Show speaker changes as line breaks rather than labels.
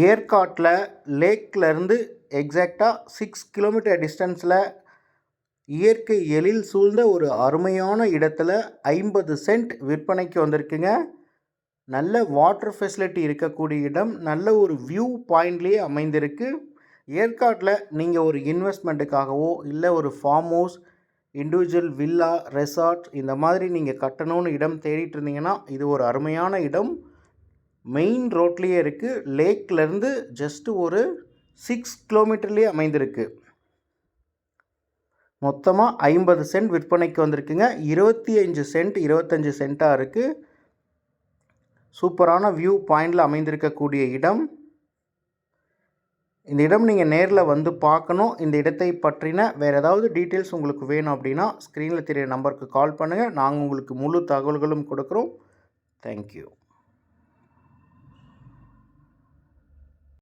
ஏற்காட்டில் லேக்லேருந்து எக்ஸாக்டாக six kilometre டிஸ்டன்ஸில் இயற்கை எழில் சூழ்ந்த ஒரு அருமையான இடத்துல ஐம்பது சென்ட் விற்பனைக்கு வந்திருக்குங்க. நல்ல வாட்டர் ஃபெசிலிட்டி இருக்கக்கூடிய இடம் நல்ல ஒரு வியூ பாயிண்ட்லேயே அமைந்திருக்கு. ஏற்காட்டில் நீங்கள் ஒரு இன்வெஸ்ட்மெண்ட்டுக்காகவோ இல்லை ஒரு farm house individual villa resort இந்த மாதிரி நீங்கள் கட்டணும்னு இடம் தேடிட்டு இருந்தீங்கன்னா இது ஒரு அருமையான இடம். மெயின் ரோட்லேயே இருக்குது லேக்லேருந்து ஜஸ்ட்டு ஒரு சிக்ஸ் கிலோமீட்டர்லேயே அமைந்திருக்கு. மொத்தமாக ஐம்பது சென்ட் விற்பனைக்கு வந்திருக்குங்க. இருபத்தி அஞ்சு சென்ட் இருபத்தஞ்சி சென்ட்டாக இருக்குது சூப்பரான வியூ பாயிண்டில் அமைந்திருக்கக்கூடிய இடம். இந்த இடம் நீங்கள் நேரில் வந்து பார்க்கணும். இந்த இடத்தை பற்றின வேறு ஏதாவது டீட்டெயில்ஸ் உங்களுக்கு வேணும் அப்படின்னா ஸ்க்ரீனில் தெரிய நம்பருக்கு கால் பண்ணுங்கள் நாங்கள் உங்களுக்கு முழு தகவல்களும் கொடுக்குறோம். தேங்க்யூ